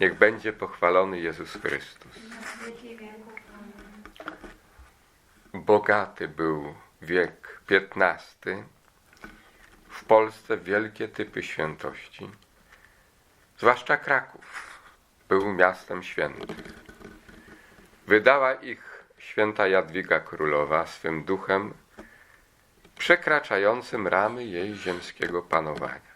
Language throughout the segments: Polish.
Niech będzie pochwalony Jezus Chrystus. Bogaty był wiek XV. W Polsce wielkie typy świętości. Zwłaszcza Kraków był miastem świętych. Wydała ich święta Jadwiga Królowa swym duchem przekraczającym ramy jej ziemskiego panowania.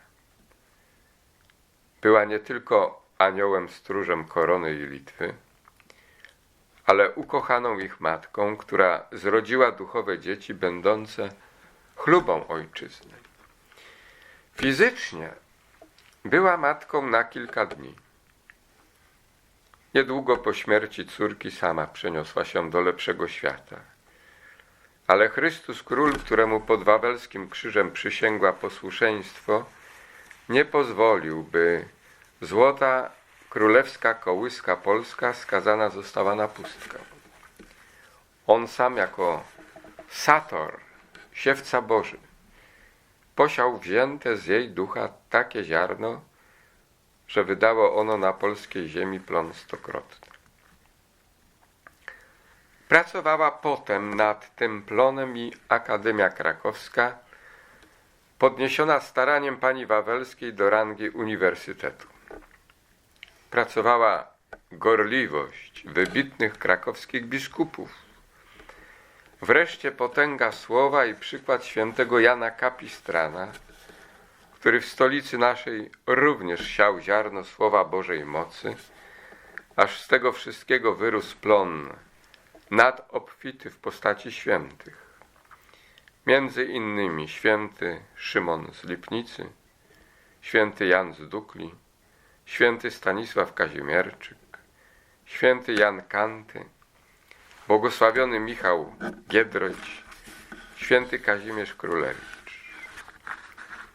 Była nie tylko aniołem stróżem korony i Litwy, ale ukochaną ich matką, która zrodziła duchowe dzieci będące chlubą ojczyzny. Fizycznie była matką na kilka dni. Niedługo po śmierci córki sama przeniosła się do lepszego świata. Ale Chrystus Król, któremu pod wawelskim krzyżem przysięgła posłuszeństwo, nie pozwolił, by złota królewska kołyska polska skazana została na pustkę. On sam jako Sator, siewca Boży, posiał wzięte z jej ducha takie ziarno, że wydało ono na polskiej ziemi plon stokrotny. Pracowała potem nad tym plonem i Akademia Krakowska, podniesiona staraniem pani Wawelskiej do rangi uniwersytetu. Pracowała gorliwość wybitnych krakowskich biskupów. Wreszcie potęga słowa i przykład świętego Jana Kapistrana, który w stolicy naszej również siał ziarno słowa Bożej mocy, aż z tego wszystkiego wyrósł plon nadobfity w postaci świętych. Między innymi święty Szymon z Lipnicy, święty Jan z Dukli, święty Stanisław Kazimierczyk, święty Jan Kanty, błogosławiony Michał Giedroć, święty Kazimierz Królewicz.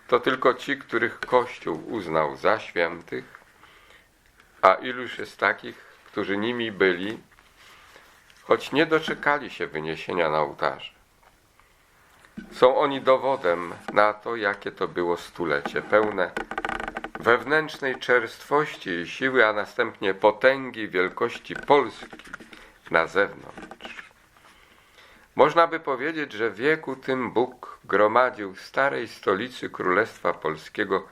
To tylko ci, których Kościół uznał za świętych, a iluż jest takich, którzy nimi byli, choć nie doczekali się wyniesienia na ołtarze. Są oni dowodem na to, jakie to było stulecie, pełne wewnętrznej czerstwości i siły, a następnie potęgi wielkości Polski na zewnątrz. Można by powiedzieć, że wieku tym Bóg gromadził w starej stolicy Królestwa Polskiego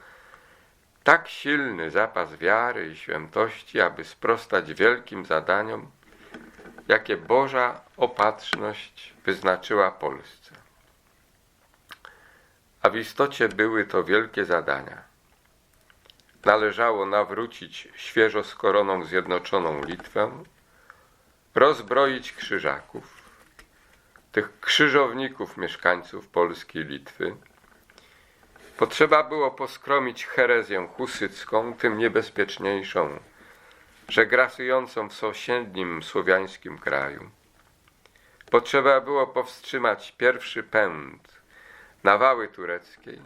tak silny zapas wiary i świętości, aby sprostać wielkim zadaniom, jakie Boża opatrzność wyznaczyła Polsce. A w istocie były to wielkie zadania. Należało nawrócić świeżo skoroną zjednoczoną Litwę, rozbroić krzyżaków, tych krzyżowników mieszkańców Polski i Litwy. Potrzeba było poskromić herezję husycką, tym niebezpieczniejszą, że grasującą w sąsiednim słowiańskim kraju. Potrzeba było powstrzymać pierwszy pęd nawały tureckiej,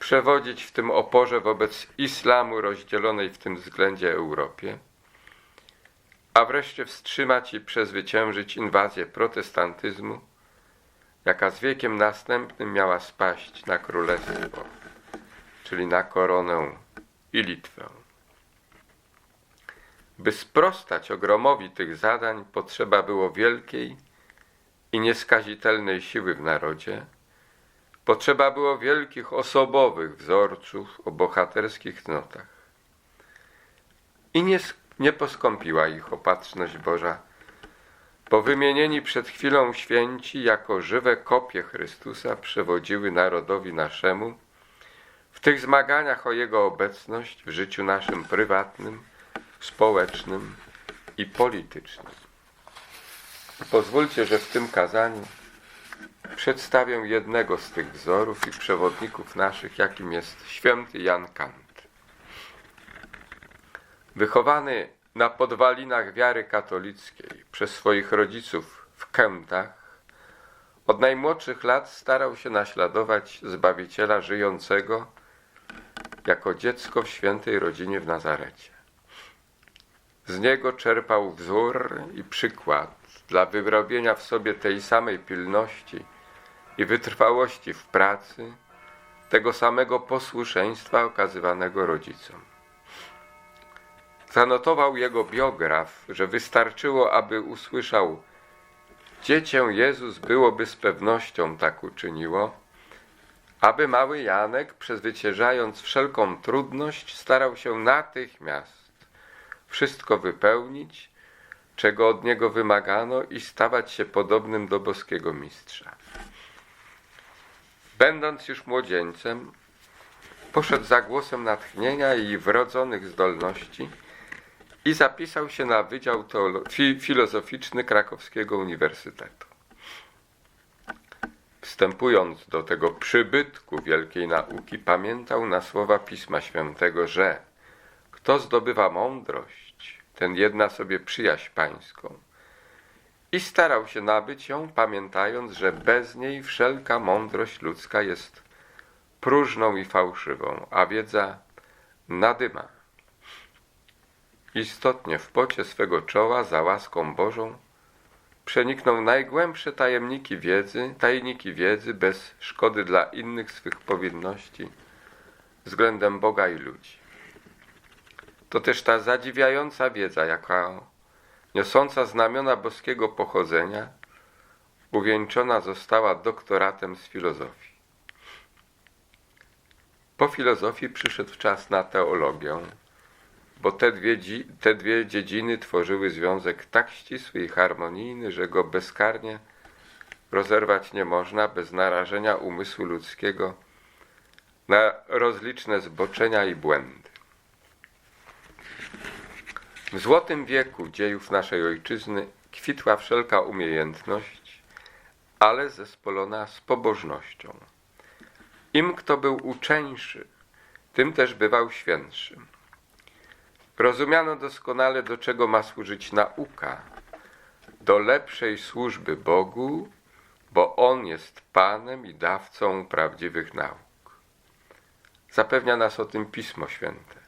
przewodzić w tym oporze wobec islamu rozdzielonej w tym względzie Europie, a wreszcie wstrzymać i przezwyciężyć inwazję protestantyzmu, jaka z wiekiem następnym miała spaść na królestwo, czyli na koronę i Litwę. By sprostać ogromowi tych zadań, potrzeba było wielkiej i nieskazitelnej siły w narodzie. Potrzeba było wielkich osobowych wzorców o bohaterskich cnotach. I nie, nie poskąpiła ich opatrzność Boża, bo wymienieni przed chwilą święci jako żywe kopie Chrystusa przewodziły narodowi naszemu w tych zmaganiach o Jego obecność w życiu naszym prywatnym, społecznym i politycznym. Pozwólcie, że w tym kazaniu przedstawię jednego z tych wzorów i przewodników naszych, jakim jest święty Jan Kant. Wychowany na podwalinach wiary katolickiej przez swoich rodziców w Kętach, od najmłodszych lat starał się naśladować Zbawiciela żyjącego jako dziecko w świętej rodzinie w Nazarecie. Z niego czerpał wzór i przykład dla wyrobienia w sobie tej samej pilności i wytrwałości w pracy, tego samego posłuszeństwa okazywanego rodzicom. Zanotował jego biograf, że wystarczyło, aby usłyszał Dziecię Jezus byłoby z pewnością tak uczyniło, aby mały Janek, przezwyciężając wszelką trudność, starał się natychmiast wszystko wypełnić, czego od niego wymagano i stawać się podobnym do boskiego mistrza. Będąc już młodzieńcem, poszedł za głosem natchnienia i wrodzonych zdolności i zapisał się na Wydział Teolo- fi- Filozoficzny Krakowskiego Uniwersytetu. Wstępując do tego przybytku wielkiej nauki, pamiętał na słowa Pisma Świętego, że kto zdobywa mądrość, ten jedna sobie przyjaźń pańską. I starał się nabyć ją, pamiętając, że bez niej wszelka mądrość ludzka jest próżną i fałszywą, a wiedza nadyma. Istotnie w pocie swego czoła za łaską Bożą przeniknął najgłębsze tajemniki wiedzy, tajniki wiedzy bez szkody dla innych swych powinności względem Boga i ludzi. To też ta zadziwiająca wiedza, jaka niosąca znamiona boskiego pochodzenia, uwieńczona została doktoratem z filozofii. Po filozofii przyszedł czas na teologię, bo te dwie, te dwie dziedziny tworzyły związek tak ścisły i harmonijny, że go bezkarnie rozerwać nie można bez narażenia umysłu ludzkiego na rozliczne zboczenia i błędy. W złotym wieku dziejów naszej ojczyzny kwitła wszelka umiejętność, ale zespolona z pobożnością. Im kto był uczeńszy, tym też bywał świętszym. Rozumiano doskonale, do czego ma służyć nauka. Do lepszej służby Bogu, bo On jest Panem i dawcą prawdziwych nauk. Zapewnia nas o tym Pismo Święte.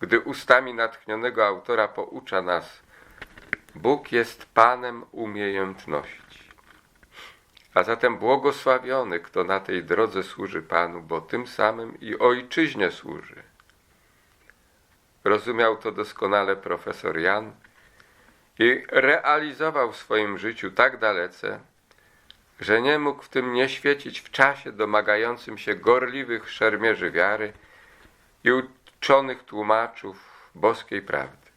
Gdy ustami natchnionego autora poucza nas, Bóg jest Panem umiejętności. A zatem błogosławiony, kto na tej drodze służy Panu, bo tym samym i ojczyźnie służy. Rozumiał to doskonale profesor Jan i realizował w swoim życiu tak dalece, że nie mógł w tym nie świecić w czasie domagającym się gorliwych szermierzy wiary i uczonych tłumaczów boskiej prawdy.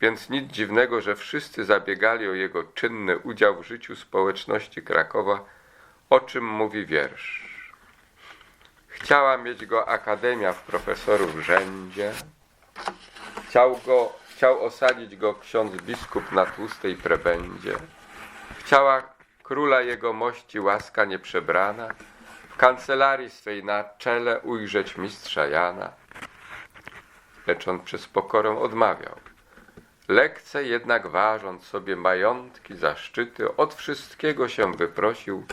Więc nic dziwnego, że wszyscy zabiegali o jego czynny udział w życiu społeczności Krakowa, o czym mówi wiersz. Chciała mieć go Akademia w profesorów rzędzie. Chciał, go, chciał osadzić go ksiądz biskup na tłustej prebędzie. Chciała króla jego mości łaska nieprzebrana kancelarii swej na czele ujrzeć mistrza Jana. Lecz on przez pokorę odmawiał. Lekce jednak ważąc sobie majątki, zaszczyty, od wszystkiego się wyprosił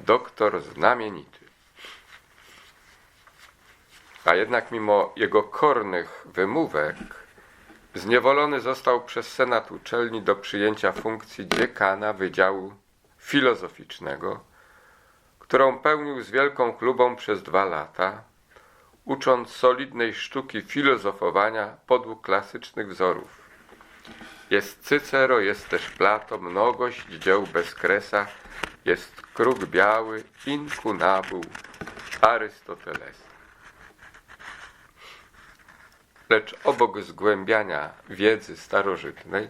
doktor znamienity. A jednak mimo jego kornych wymówek zniewolony został przez senat uczelni do przyjęcia funkcji dziekana Wydziału Filozoficznego, którą pełnił z wielką klubą przez dwa lata, ucząc solidnej sztuki filozofowania podług klasycznych wzorów. Jest Cycero, jest też Plato, mnogość dzieł bez kresa, jest kruk biały, inkunabuł, Arystoteles. Lecz obok zgłębiania wiedzy starożytnej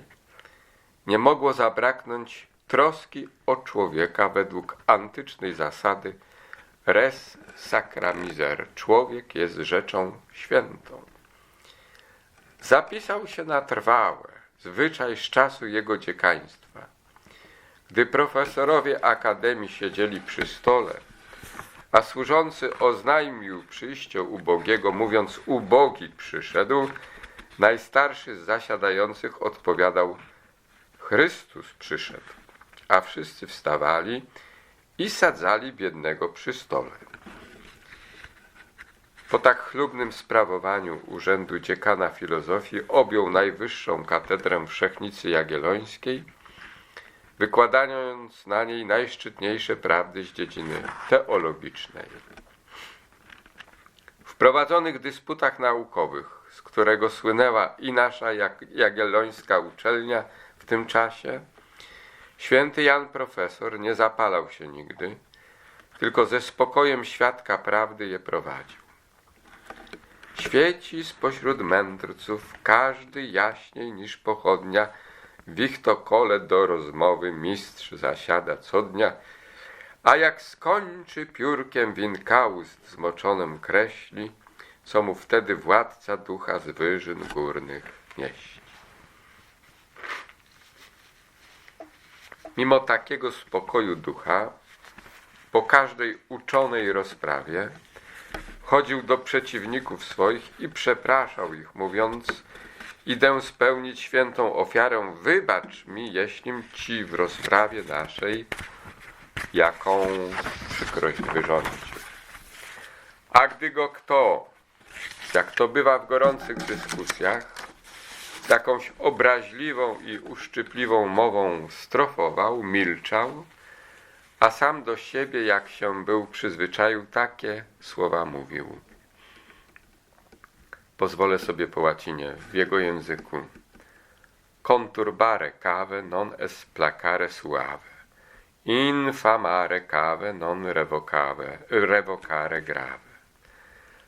nie mogło zabraknąć troski o człowieka według antycznej zasady res sacra miser. Człowiek jest rzeczą świętą. Zapisał się na trwałe zwyczaj z czasu jego dziekaństwa. Gdy profesorowie akademii siedzieli przy stole, a służący oznajmił przyjście ubogiego, mówiąc ubogi przyszedł, najstarszy z zasiadających odpowiadał Chrystus przyszedł, a wszyscy wstawali i sadzali biednego przy stole. Po tak chlubnym sprawowaniu urzędu dziekana filozofii objął najwyższą katedrę Wszechnicy Jagiellońskiej, wykładając na niej najszczytniejsze prawdy z dziedziny teologicznej. W prowadzonych dysputach naukowych z którego słynęła i nasza jagiellońska uczelnia w tym czasie, święty Jan profesor nie zapalał się nigdy, tylko ze spokojem świadka prawdy je prowadził. Świeci spośród mędrców każdy jaśniej niż pochodnia, w ich to kole do rozmowy mistrz zasiada co dnia, a jak skończy piórkiem winkaust zmoczonym kreśli, co mu wtedy władca ducha z wyżyn górnych nieść. Mimo takiego spokoju ducha, po każdej uczonej rozprawie, chodził do przeciwników swoich i przepraszał ich, mówiąc: Idę spełnić świętą ofiarę, wybacz mi, jeśli ci w rozprawie naszej jaką przykrość wyrządzić. A gdy go kto, jak to bywa w gorących dyskusjach, jakąś obraźliwą i uszczypliwą mową strofował, milczał, a sam do siebie, jak się był przyzwyczaił, takie słowa mówił. Pozwolę sobie po łacinie, w jego języku. Conturbare cave non es placare suave. Infamare cave non revocave, revocare grave.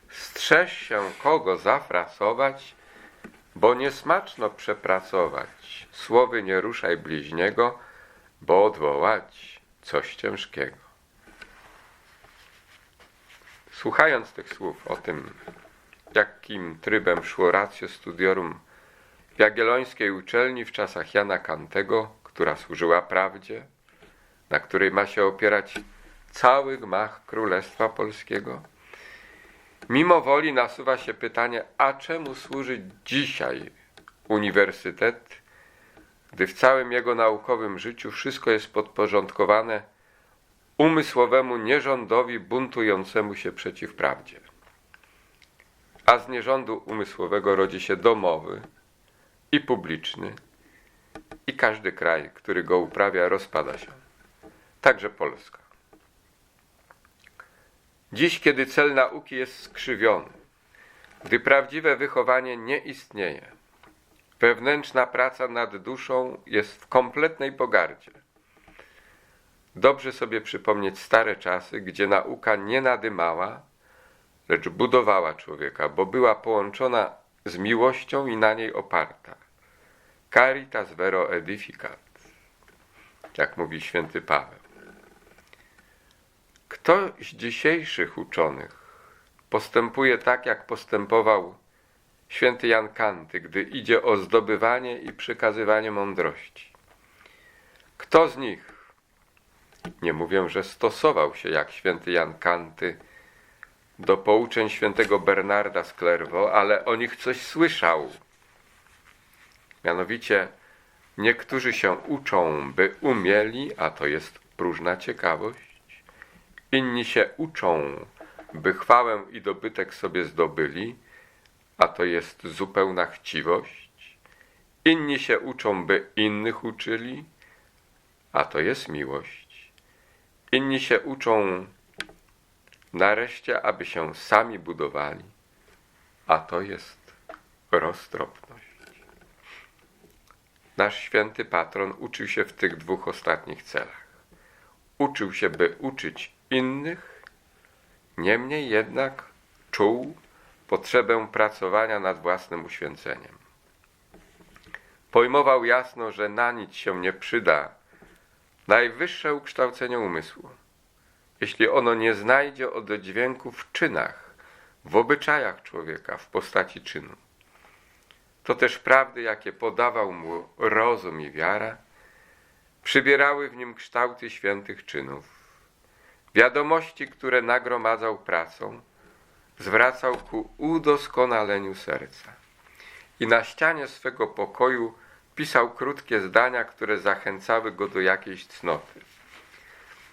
Strzeż się kogo zafrasować, bo niesmaczno przepracować. Słowy nie ruszaj bliźniego, bo odwołać coś ciężkiego. Słuchając tych słów o tym, jakim trybem szło ratio studiorum w Jagiellońskiej uczelni w czasach Jana Kantego, która służyła prawdzie, na której ma się opierać cały gmach Królestwa Polskiego, mimo woli nasuwa się pytanie, a czemu służy dzisiaj uniwersytet, gdy w całym jego naukowym życiu wszystko jest podporządkowane umysłowemu nierządowi buntującemu się przeciw prawdzie. A z nierządu umysłowego rodzi się domowy i publiczny, i każdy kraj, który go uprawia, rozpada się. Także Polska. Dziś, kiedy cel nauki jest skrzywiony, gdy prawdziwe wychowanie nie istnieje, wewnętrzna praca nad duszą jest w kompletnej pogardzie. Dobrze sobie przypomnieć stare czasy, gdzie nauka nie nadymała, lecz budowała człowieka, bo była połączona z miłością i na niej oparta. Caritas vero edificat, jak mówi święty Paweł. Kto z dzisiejszych uczonych postępuje tak, jak postępował święty Jan Kanty, gdy idzie o zdobywanie i przekazywanie mądrości? Kto z nich, nie mówię, że stosował się jak święty Jan Kanty do pouczeń świętego Bernarda z Clairvaux, ale o nich coś słyszał? Mianowicie, niektórzy się uczą, by umieli, a to jest próżna ciekawość, Inni się uczą, by chwałę i dobytek sobie zdobyli, a to jest zupełna chciwość. Inni się uczą, by innych uczyli, a to jest miłość. Inni się uczą nareszcie, aby się sami budowali, a to jest roztropność. Nasz święty patron uczył się w tych dwóch ostatnich celach. Uczył się, by uczyć innych, niemniej jednak czuł potrzebę pracowania nad własnym uświęceniem. Pojmował jasno, że na nic się nie przyda najwyższe ukształcenie umysłu, jeśli ono nie znajdzie oddźwięku w czynach, w obyczajach człowieka, w postaci czynu. To też prawdy, jakie podawał mu rozum i wiara, przybierały w nim kształty świętych czynów Wiadomości, które nagromadzał pracą, zwracał ku udoskonaleniu serca. I na ścianie swego pokoju pisał krótkie zdania, które zachęcały go do jakiejś cnoty.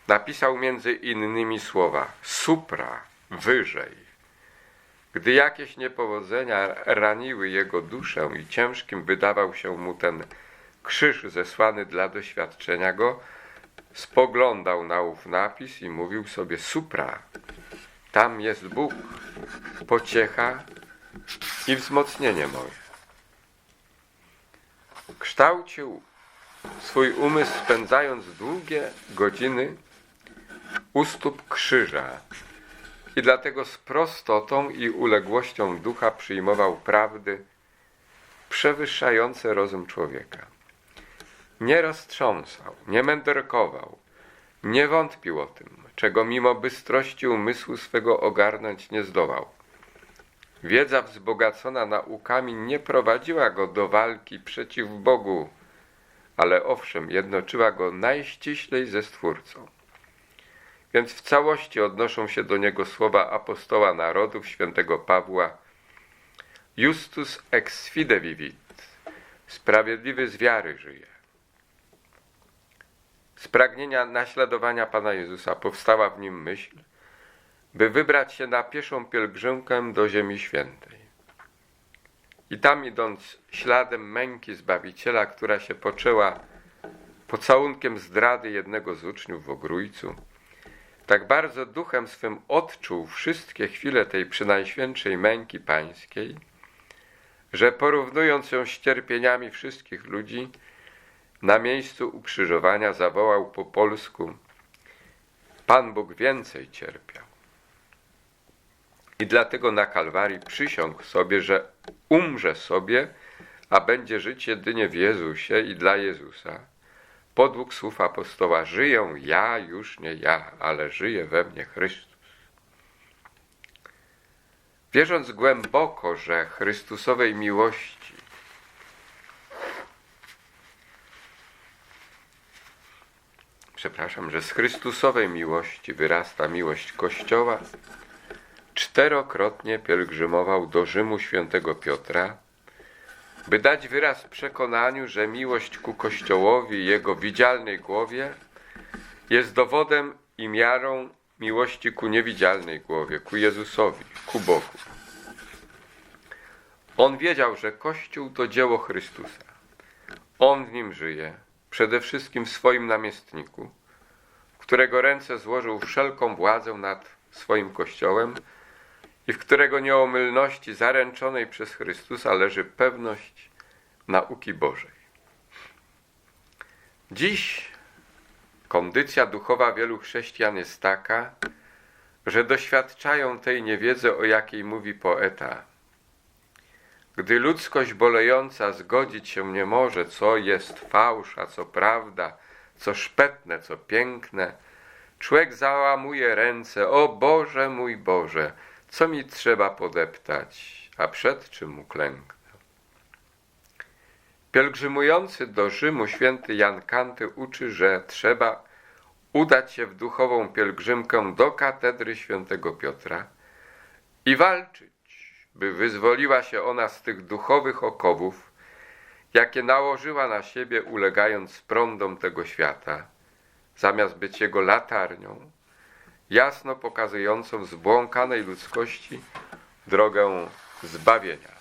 Napisał między innymi słowa supra, wyżej. Gdy jakieś niepowodzenia raniły jego duszę i ciężkim wydawał się mu ten krzyż zesłany dla doświadczenia go, spoglądał na ów napis i mówił sobie supra, tam jest Bóg, pociecha i wzmocnienie moje. Kształcił swój umysł spędzając długie godziny u stóp krzyża i dlatego z prostotą i uległością ducha przyjmował prawdy przewyższające rozum człowieka. Nie roztrząsał, nie mędrkował, nie wątpił o tym, czego mimo bystrości umysłu swego ogarnąć nie zdołał. Wiedza wzbogacona naukami nie prowadziła go do walki przeciw Bogu, ale owszem, jednoczyła go najściślej ze Stwórcą. Więc w całości odnoszą się do niego słowa apostoła narodów świętego Pawła Justus ex fide vivit, sprawiedliwy z wiary żyje. Z pragnienia naśladowania Pana Jezusa powstała w nim myśl, by wybrać się na pieszą pielgrzymkę do Ziemi Świętej. I tam idąc śladem męki Zbawiciela, która się poczęła pocałunkiem zdrady jednego z uczniów w Ogrójcu, tak bardzo duchem swym odczuł wszystkie chwile tej przynajświętszej męki pańskiej, że porównując ją z cierpieniami wszystkich ludzi, na miejscu ukrzyżowania zawołał po polsku: Pan Bóg więcej cierpiał. I dlatego na Kalwarii przysiągł sobie, że umrze sobie, a będzie żyć jedynie w Jezusie i dla Jezusa. Podług słów apostoła: Żyję ja, już nie ja, ale żyje we mnie Chrystus. Wierząc głęboko, że Chrystusowej miłości przepraszam, że z Chrystusowej miłości wyrasta miłość Kościoła, czterokrotnie pielgrzymował do Rzymu świętego Piotra, by dać wyraz przekonaniu, że miłość ku Kościołowi i jego widzialnej głowie jest dowodem i miarą miłości ku niewidzialnej głowie, ku Jezusowi, ku Bogu. On wiedział, że Kościół to dzieło Chrystusa. On w nim żyje, przede wszystkim w swoim namiestniku, w którego ręce złożył wszelką władzę nad swoim Kościołem i w którego nieomylności zaręczonej przez Chrystusa leży pewność nauki Bożej. Dziś kondycja duchowa wielu chrześcijan jest taka, że doświadczają tej niewiedzy, o jakiej mówi poeta. Gdy ludzkość bolejąca zgodzić się nie może, co jest fałsz, a co prawda, co szpetne, co piękne, człowiek załamuje ręce, o Boże mój Boże, co mi trzeba podeptać, a przed czym mu klęknę? Pielgrzymujący do Rzymu święty Jan Kanty uczy, że trzeba udać się w duchową pielgrzymkę do katedry świętego Piotra i walczyć, by wyzwoliła się ona z tych duchowych okowów, jakie nałożyła na siebie, ulegając prądom tego świata, zamiast być jego latarnią, jasno pokazującą zbłąkanej ludzkości drogę zbawienia.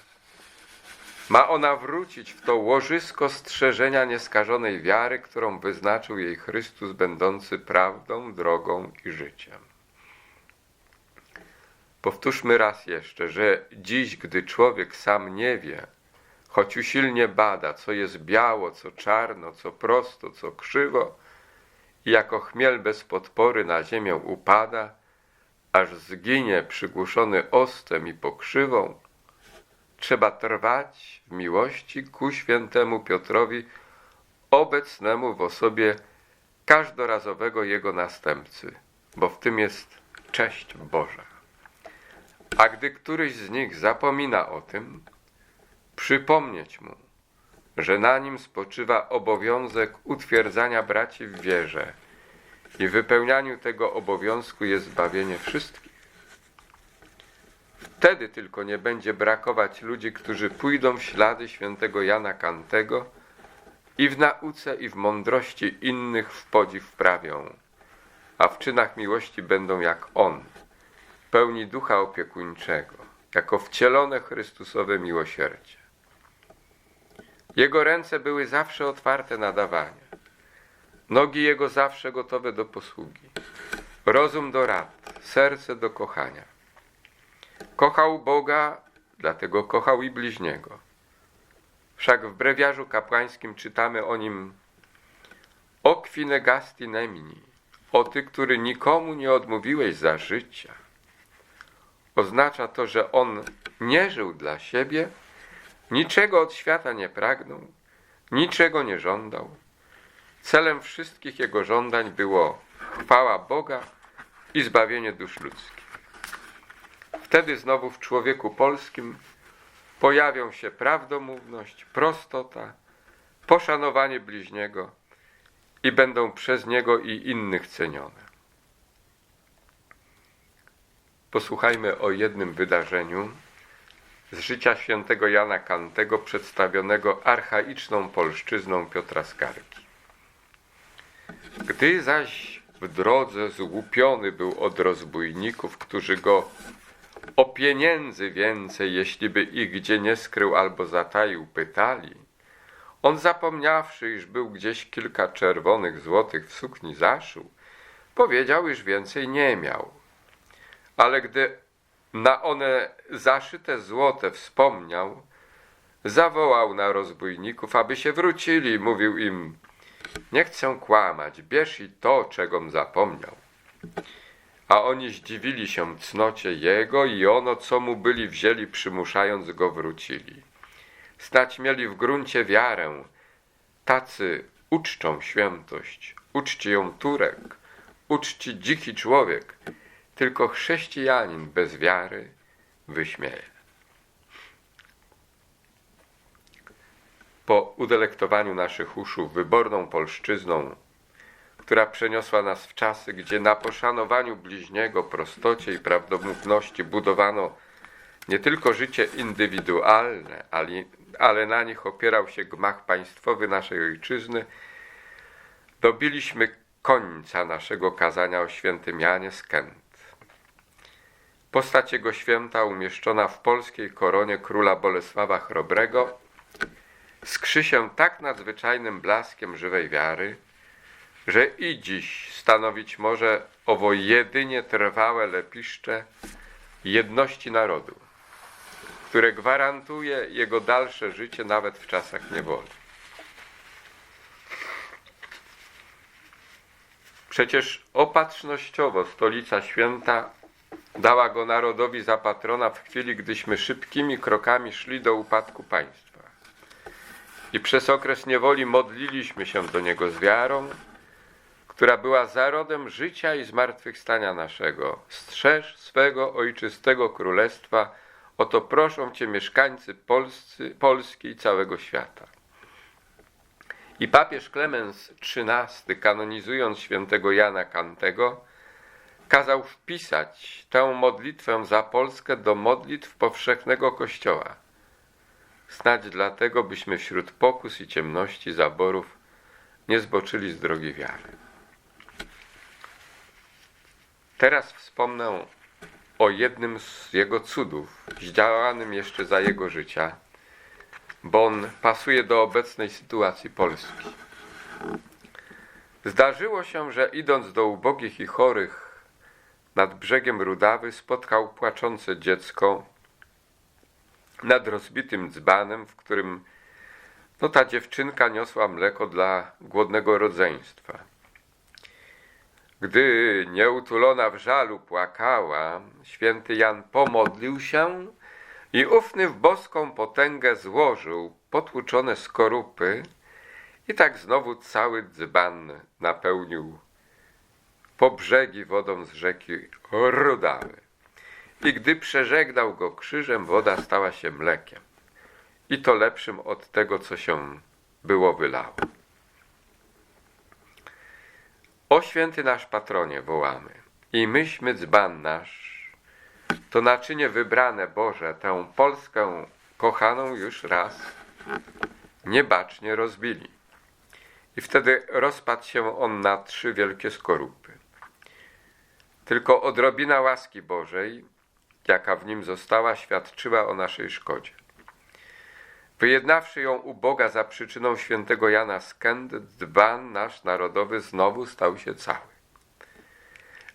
Ma ona wrócić w to łożysko strzeżenia nieskażonej wiary, którą wyznaczył jej Chrystus, będący prawdą, drogą i życiem. Powtórzmy raz jeszcze, że dziś, gdy człowiek sam nie wie, choć usilnie bada, co jest biało, co czarno, co prosto, co krzywo, i jako chmiel bez podpory na ziemię upada, aż zginie przygłuszony ostem i pokrzywą, trzeba trwać w miłości ku świętemu Piotrowi, obecnemu w osobie każdorazowego jego następcy, bo w tym jest cześć Boża. A gdy któryś z nich zapomina o tym, przypomnieć mu, że na nim spoczywa obowiązek utwierdzania braci w wierze i wypełnianiu tego obowiązku jest zbawienie wszystkich. Wtedy tylko nie będzie brakować ludzi, którzy pójdą w ślady świętego Jana Kantego i w nauce i w mądrości innych w podziw wprawią, a w czynach miłości będą jak On, pełni ducha opiekuńczego, jako wcielone Chrystusowe miłosierdzie. Jego ręce były zawsze otwarte na dawanie, nogi jego zawsze gotowe do posługi, rozum do rad, serce do kochania. Kochał Boga dlatego kochał i bliźniego. Wszak w brewiarzu kapłańskim czytamy o nim o negasti nemni, o ty, który nikomu nie odmówiłeś za życia. Oznacza to, że on nie żył dla siebie, niczego od świata nie pragnął, niczego nie żądał. Celem wszystkich jego żądań było chwała Boga i zbawienie dusz ludzkich. Wtedy znowu w człowieku polskim pojawią się prawdomówność, prostota, poszanowanie bliźniego i będą przez niego i innych cenione. Posłuchajmy o jednym wydarzeniu z życia świętego Jana Kantego przedstawionego archaiczną polszczyzną Piotra Skargi. Gdy zaś w drodze złupiony był od rozbójników, którzy go o pieniędzy więcej, jeśli by ich gdzie nie skrył albo zataił, pytali, on zapomniawszy, iż był gdzieś kilka czerwonych złotych w sukni zaszył, powiedział, iż więcej nie miał. Ale gdy na one zaszyte złote wspomniał, zawołał na rozbójników, aby się wrócili, mówił im, nie chcę kłamać, bierz i to, czegom zapomniał. A oni zdziwili się cnocie jego i ono, co mu byli wzięli, przymuszając go wrócili. Stać mieli w gruncie wiarę, tacy uczczą świętość, uczci ją Turek, uczci dziki człowiek, tylko chrześcijanin bez wiary wyśmieje. Po udelektowaniu naszych uszu wyborną polszczyzną, która przeniosła nas w czasy, gdzie na poszanowaniu bliźniego, prostocie i prawdomówności budowano nie tylko życie indywidualne, ale, na nich opierał się gmach państwowy naszej ojczyzny, dobiliśmy końca naszego kazania o świętym Janie Kent. Postać jego święta umieszczona w polskiej koronie króla Bolesława Chrobrego skrzy się tak nadzwyczajnym blaskiem żywej wiary, że i dziś stanowić może owo jedynie trwałe lepiszcze jedności narodu, które gwarantuje jego dalsze życie nawet w czasach niewoli. Przecież opatrznościowo stolica święta dała go narodowi za patrona w chwili, gdyśmy szybkimi krokami szli do upadku państwa. I przez okres niewoli modliliśmy się do niego z wiarą, która była zarodem życia i zmartwychwstania naszego. Strzeż swego ojczystego królestwa, oto proszą Cię mieszkańcy Polscy, Polski i całego świata. I papież Klemens XIII, kanonizując świętego Jana Kantego, kazał wpisać tę modlitwę za Polskę do modlitw powszechnego Kościoła. Snadź dlatego, byśmy wśród pokus i ciemności zaborów nie zboczyli z drogi wiary. Teraz wspomnę o jednym z jego cudów, zdziałanym jeszcze za jego życia, bo on pasuje do obecnej sytuacji Polski. Zdarzyło się, że idąc do ubogich i chorych nad brzegiem Rudawy spotkał płaczące dziecko nad rozbitym dzbanem, w którym no, ta dziewczynka niosła mleko dla głodnego rodzeństwa. Gdy nieutulona w żalu płakała, święty Jan pomodlił się i ufny w boską potęgę złożył potłuczone skorupy i tak znowu cały dzban napełnił po brzegi wodą z rzeki Rudawy. I gdy przeżegnał go krzyżem, woda stała się mlekiem. I to lepszym od tego, co się było wylało. O święty nasz patronie wołamy. I myśmy dzban nasz, to naczynie wybrane Boże, tę Polskę kochaną już raz niebacznie rozbili. I wtedy rozpadł się on na trzy wielkie skorupy. Tylko odrobina łaski Bożej, jaka w nim została, świadczyła o naszej szkodzie. Wyjednawszy ją u Boga za przyczyną świętego Jana Skend, dzban nasz narodowy znowu stał się cały.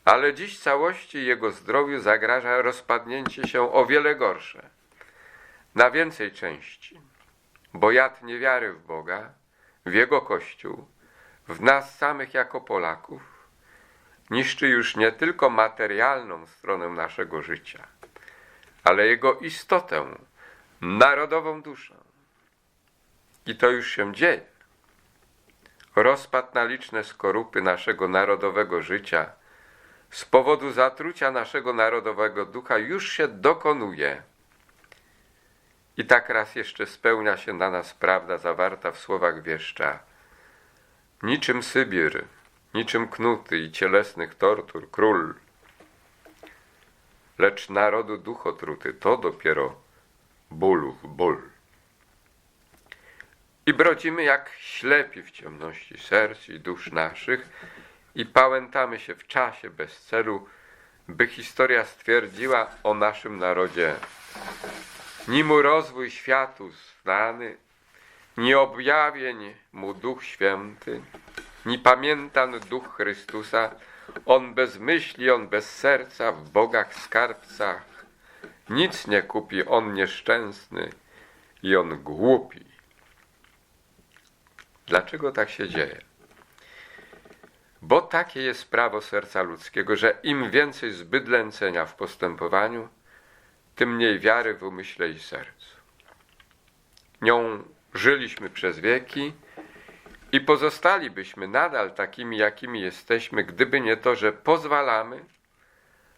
Ale dziś całości jego zdrowiu zagraża rozpadnięcie się o wiele gorsze, na więcej części, bo jad niewiary w Boga, w Jego Kościół, w nas samych jako Polaków, niszczy już nie tylko materialną stronę naszego życia, ale jego istotę, narodową duszę. I to już się dzieje. Rozpad na liczne skorupy naszego narodowego życia z powodu zatrucia naszego narodowego ducha już się dokonuje. I tak raz jeszcze spełnia się na nas prawda zawarta w słowach wieszcza. Niczym Sybir, niczym knuty i cielesnych tortur król, lecz narodu duch otruty to dopiero bólów ból. I brodzimy jak ślepi w ciemności serc i dusz naszych i pałętamy się w czasie bez celu, by historia stwierdziła o naszym narodzie. Ni mu rozwój światu znany, ni objawień mu Duch Święty, ni pamiętan Duch Chrystusa, on bez myśli, on bez serca, w bogach skarbcach, nic nie kupi, on nieszczęsny i on głupi. Dlaczego tak się dzieje? Bo takie jest prawo serca ludzkiego, że im więcej zbydlęcenia w postępowaniu, tym mniej wiary w umyśle i sercu. Nią żyliśmy przez wieki i pozostalibyśmy nadal takimi, jakimi jesteśmy, gdyby nie to, że pozwalamy,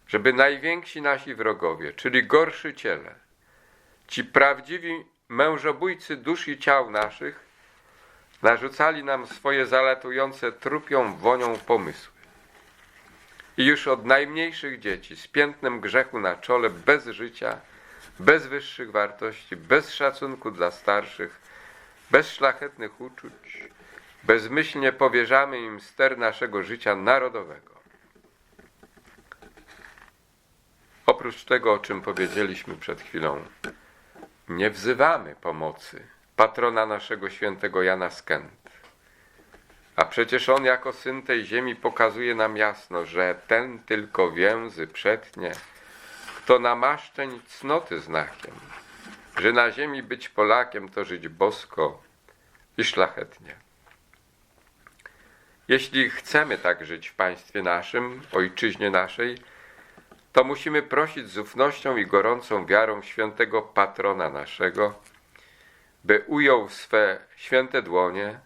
żeby najwięksi nasi wrogowie, czyli gorszyciele, ci prawdziwi mężobójcy dusz i ciał naszych, narzucali nam swoje zalatujące trupią wonią pomysły. I już od najmniejszych dzieci, z piętnem grzechu na czole, bez życia, bez wyższych wartości, bez szacunku dla starszych, bez szlachetnych uczuć, bezmyślnie powierzamy im ster naszego życia narodowego. Oprócz tego, o czym powiedzieliśmy przed chwilą, nie wzywamy pomocy patrona naszego świętego Jana Skent. A przecież on jako syn tej ziemi pokazuje nam jasno, że ten tylko więzy przetnie, kto namaszczeń cnoty znakiem, że na ziemi być Polakiem to żyć bosko i szlachetnie. Jeśli chcemy tak żyć w państwie naszym, ojczyźnie naszej, to musimy prosić z ufnością i gorącą wiarą świętego patrona naszego, by ujął swe święte dłonie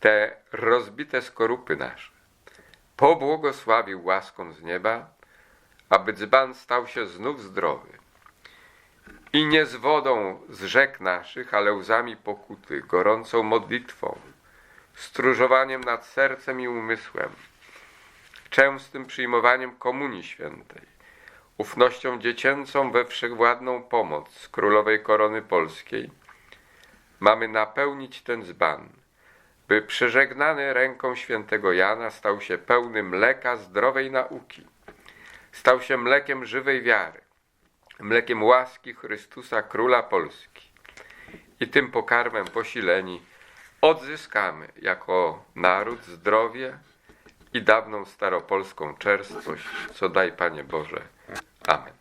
te rozbite skorupy nasze, pobłogosławił łaską z nieba, aby dzban stał się znów zdrowy. I nie z wodą z rzek naszych, ale łzami pokuty, gorącą modlitwą, stróżowaniem nad sercem i umysłem, częstym przyjmowaniem Komunii Świętej, ufnością dziecięcą we wszechwładną pomoc Królowej Korony Polskiej, mamy napełnić ten dzban, by przeżegnany ręką świętego Jana stał się pełny mleka zdrowej nauki, stał się mlekiem żywej wiary, mlekiem łaski Chrystusa Króla Polski. I tym pokarmem posileni odzyskamy jako naród zdrowie i dawną staropolską czerstwość, co daj Panie Boże. Amen.